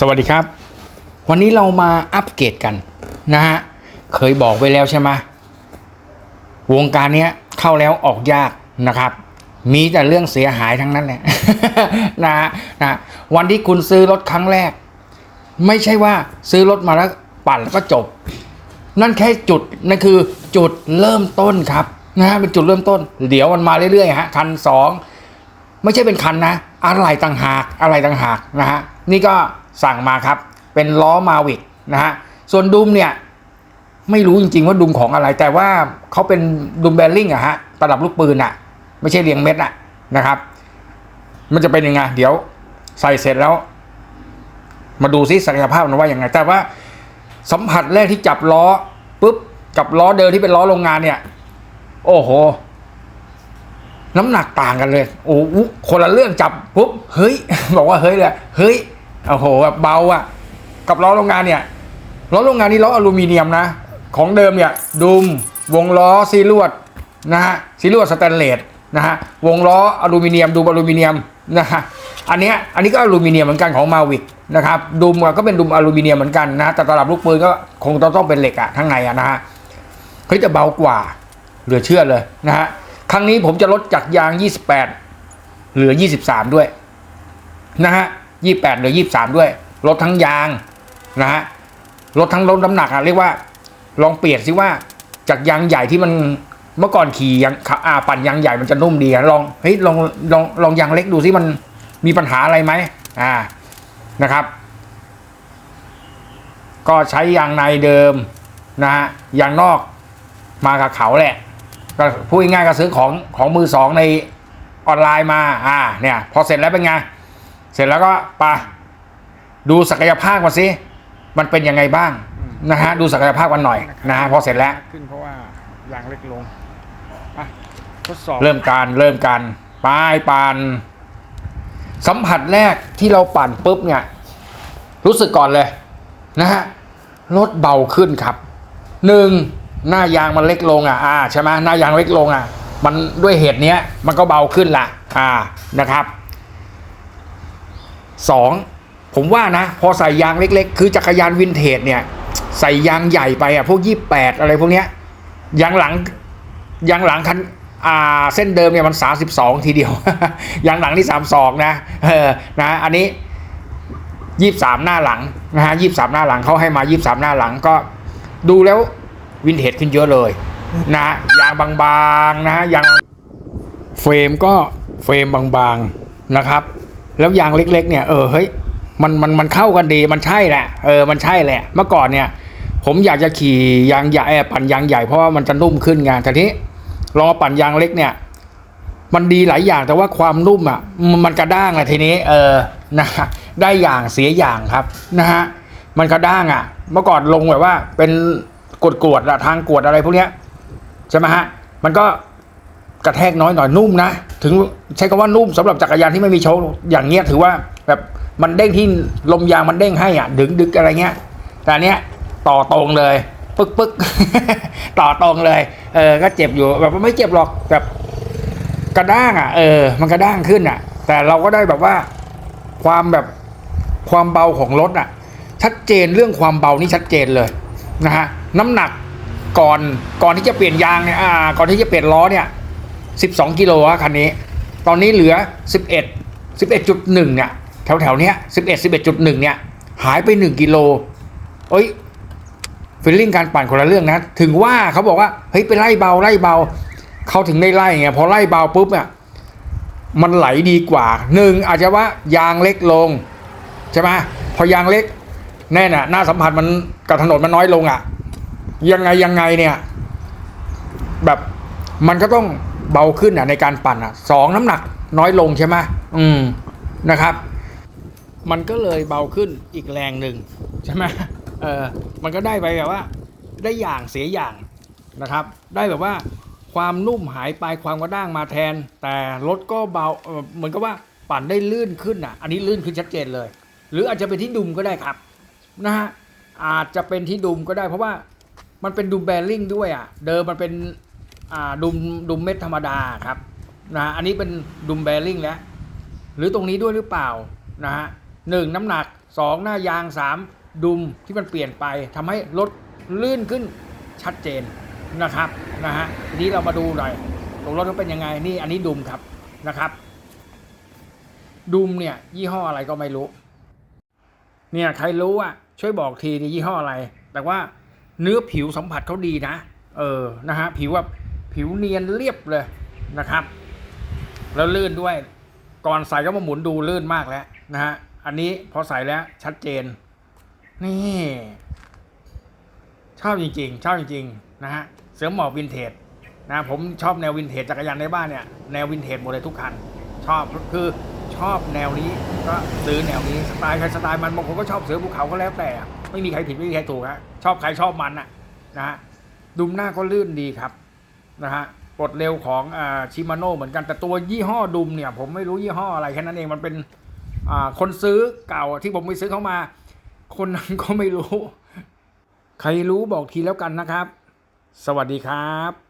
สวัสดีครับ วันนี้เรามาอัปเกรดกันนะฮะเคยบอกไว้แล้วใช่ไหมวงการเนี้ยเข้าแล้วออกยากนะครับ มีแต่เรื่องเสียหายทั้งนั้นแหละนะฮะนะวันที่คุณซื้อรถครั้งแรก ไม่ใช่ว่าซื้อรถมาแล้วปั่นแล้วก็จบ นั่นแค่จุดนั่นคือจุดเริ่มต้นครับนะฮะเป็นจุดเริ่มต้น เดี๋ยวมันมาเรื่อยๆฮะคันสองไม่ใช่เป็นคันนะ อะไรต่างหากอะไรต่างหากนะฮะนี่ก็ สั่งมาครับ เป็นล้อมาวิกนะฮะส่วนดุมเนี่ยไม่รู้จริงๆว่าดุมของอะไร แต่ว่าเขาเป็นดุมแบลลิงอะฮะตลับลูกปืนอะไม่ใช่เรียงเม็ดอะนะครับ มันจะเป็นยังไงเดี๋ยวใส่เสร็จแล้ว มาดูซิศักยภาพมันว่ายังไง แต่ว่าสัมผัสแรกที่จับล้อปุ๊บกับล้อเดิมที่เป็นล้อโรงงานเนี่ย โอ้โห น้ำหนักต่างกันเลย โอ้โหคนละเรื่องจับปุ๊บเฮ้ย บอกว่าเฮ้ยเลยเฮ้ย โอ้โหแบบเบาอะกับล้อโรงงานเนี่ยล้อโรงงานนี่ล้ออลูมิเนียมนะ ของเดิมเนี่ยดุมวงล้อซีลวดนะฮะซีลวดสแตนเลสนะฮะวงล้ออลูมิเนียมดุมอลูมิเนียมนะฮะอันเนี้ยอันนี้ก็อลูมิเนียมเหมือนกันของมาวิกนะครับดุมก็เป็นดุมอลูมิเนียมเหมือนกันนะแต่ตลับลูกปืนก็คงต้องต้องเป็นเหล็กอะทั้งในอะนะฮะเฮ้ยแต่เบากว่าเหลือเชื่อเลยนะฮะครั้งนี้ผมจะลดจากยาง 28 เหลือ 23 ด้วยนะฮะ 28เหลือ23ด้วยลดทั้งยางนะฮะลดทั้งลดน้ำหนักอะเรียกว่า ลองเปลี่ยนสิว่า จากยางใหญ่ที่มันเมื่อก่อนขี่ยางขับอ่าปั่นยางใหญ่มันจะนุ่มดีอะลองเฮ้ยลองลองลองยางเล็กดูสิมันมีปัญหาอะไรไหมอ่านะครับ ก็ใช้ยางในเดิมนะฮะยางนอกมากับเขาแหละก็พูดง่ายก็ซื้อของของมือสองในออนไลน์มา อ่า เนี่ย พอเสร็จแล้วเป็นไง เสร็จแล้วก็ไปะดูศักยภาพมาสิมันเป็นยังไงบ้างนะฮะดูศักยภาพกันหน่อยนะฮะพอเสร็จแล้วขึ้นเพราะว่ายางเล็กลงอะทดสอบเริ่มการเริ่มการป้ายปานสัมผัสแรกที่เราปั่นปุ๊บเนี่ยรู้สึกก่อนเลยนะฮะรถเบาขึ้นครับหนึ่งหน้ายางมันเล็กลงอะอ่าใช่ไหมหน้ายางเล็กลงอะ มันด้วยเหตุเนี้ยมันก็เบาขึ้นละอ่านะครับ สองผมว่านะ พอใส่ยางเล็กๆ คือจักรยานวินเทจเนี่ย ใส่ยางใหญ่ไปอะพวกยี่แปดอะไรพวกเนี้ยยางหลังยางหลังคันอ่าเส้นเดิมเนี่ยมัน 32 ทีเดียว ยางหลังนี่ 32 นะเออนะอันนี้ 23 หน้าหลังนะฮะ23 หน้าหลังเขาให้มา 23 หน้าหลังก็ดูแล้ววินเทจขึ้นเยอะเลยนะยางบางๆนะฮะยางเฟรมก็เฟรมบางๆนะครับ แล้วยางเล็ก ๆ เนี่ยเออเฮ้ยมันมันมันเข้ากันดีมันใช่แหละเออมันใช่แหละเมื่อก่อนเนี่ย ผมอยากจะขี่ยางใหญ่เอ่อปั่นยางใหญ่เพราะว่ามันจะนุ่มขึ้นไงแต่ทีนี้ลองปั่นยางเล็กเนี่ย มันดีหลายอย่างแต่ว่าความนุ่มอะมันกระด้างอะทีนี้ เออนะได้อย่างเสียอย่างครับนะฮะมันกระด้างอะ เมื่อก่อนลงแบบว่าเป็นกดกวดอะทางกวดอะไรพวกเนี้ยใช่ไหมฮะมันก็ กระแทกน้อยหน่อยนุ่มนะ ถึงใช้คำว่านุ่มสำหรับจักรยานที่ไม่มีโชว์อย่างเงี้ยถือว่าแบบมันเด้งที่ลมยางมันเด้งให้อะ ดึงดึกอะไรเงี้ย แต่อันเนี้ยต่อตรงเลยปึ๊กปึ๊กต่อตรงเลย เออ ก็เจ็บอยู่แบบไม่เจ็บหรอกแบบกระด้างอะ เออ มันกระด้างขึ้นอะ แต่เราก็ได้แบบว่าความแบบความเบาของรถอะ ชัดเจนเรื่องความเบานี่ชัดเจนเลยนะฮะน้ำหนักก่อนก่อนที่จะเปลี่ยนยางเนี่ยอ่า ก่อนที่จะเปลี่ยนล้อเนี่ย สิบสองกิโลอะคันนี้ ตอนนี้เหลือสิบเอ็ดสิบเอ็ดจุดหนึ่งเนี่ยแถวแถวเนี้ยสิบเอ็ดสิบเอ็ดจุดหนึ่งเนี่ยหายไปหนึ่งกิโลเอ้ยฟีลลิ่งการปั่นคนละเรื่องนะ ถึงว่าเขาบอกว่าเฮ้ยไปไล่เบาไล่เบา เขาถึงได้ไล่ไงพอไล่เบาปุ๊บเนี่ยมันไหลดีกว่าหนึ่งอาจจะว่ายางเล็กลงใช่ไหมพอยางเล็กแน่น่ะหน้าสัมผัสมันกับถนนมันน้อยลงอะ ยังไงยังไงเนี่ย แบบมันก็ต้อง เบาขึ้นอะในการปั่นอะสองน้ำหนักน้อยลงใช่ไหมอืมนะครับ มันก็เลยเบาขึ้นอีกแรงหนึ่งใช่ไหมเออมันก็ได้ไปแบบว่า ได้อย่างเสียอย่างนะครับ ได้แบบว่าความนุ่มหายไปความกระด้างมาแทน แต่รถก็เบาเออเหมือนกับว่าปั่นได้ลื่นขึ้นอะ อันนี้ลื่นขึ้นชัดเจนเลย หรืออาจจะเป็นที่ดุมก็ได้ครับนะฮะอาจจะเป็นที่ดุมก็ได้เพราะว่ามันเป็นดุมแบริ่งด้วยอะ เดิมมันเป็นอ่า ดุมดุมเม็ดธรรมดาครับนะอันนี้เป็นดุมแบริ่งแล้วหรือตรงนี้ด้วยหรือเปล่านะฮะหนึ่งน้ำหนักสองหน้ายางสามดุมที่มันเปลี่ยนไปทำให้รถลื่นขึ้นชัดเจนนะครับนะฮะทีนี้เรามาดูหน่อยตรงรถมันเป็นยังไงนี่อันนี้ดุมครับนะครับ ดุมเนี่ยยี่ห้ออะไรก็ไม่รู้ เนี่ยใครรู้อะช่วยบอกทีดียี่ห้ออะไร แต่ว่าเนื้อผิวสัมผัสเขาดีนะ เออนะฮะผิวแบบ ผิวเนียนเรียบเลยนะครับ แล้วลื่นด้วย ก่อนใส่ก็มาหมุนดูลื่นมากแล้วนะฮะอันนี้พอใส่แล้วชัดเจน นี่ชอบจริงๆชอบจริงๆนะฮะเสือหมอบวินเทจนะผมชอบแนววินเทจจักรยานในบ้านเนี่ยแนววินเทจหมดเลยทุกคัน ชอบคือชอบแนวนี้ก็ซื้อแนวนี้สไตล์ใครสไตล์มันบางคนก็ชอบเสือภูเขาก็แล้วแต่ ไม่มีใครผิดไม่มีใครถูกฮะชอบใครชอบมันน่ะนะฮะดุมหน้าก็ลื่นดีครับ นะฮะกดเร็วของอ่าชิมาโน่เหมือนกันแต่ตัวยี่ห้อดุมเนี่ย ผมไม่รู้ยี่ห้ออะไรแค่นั้นเองมันเป็นอ่าคนซื้อเก่าที่ผมไปซื้อเขามา คนนั้นก็ไม่รู้ ใครรู้บอกทีแล้วกันนะครับ สวัสดีครับ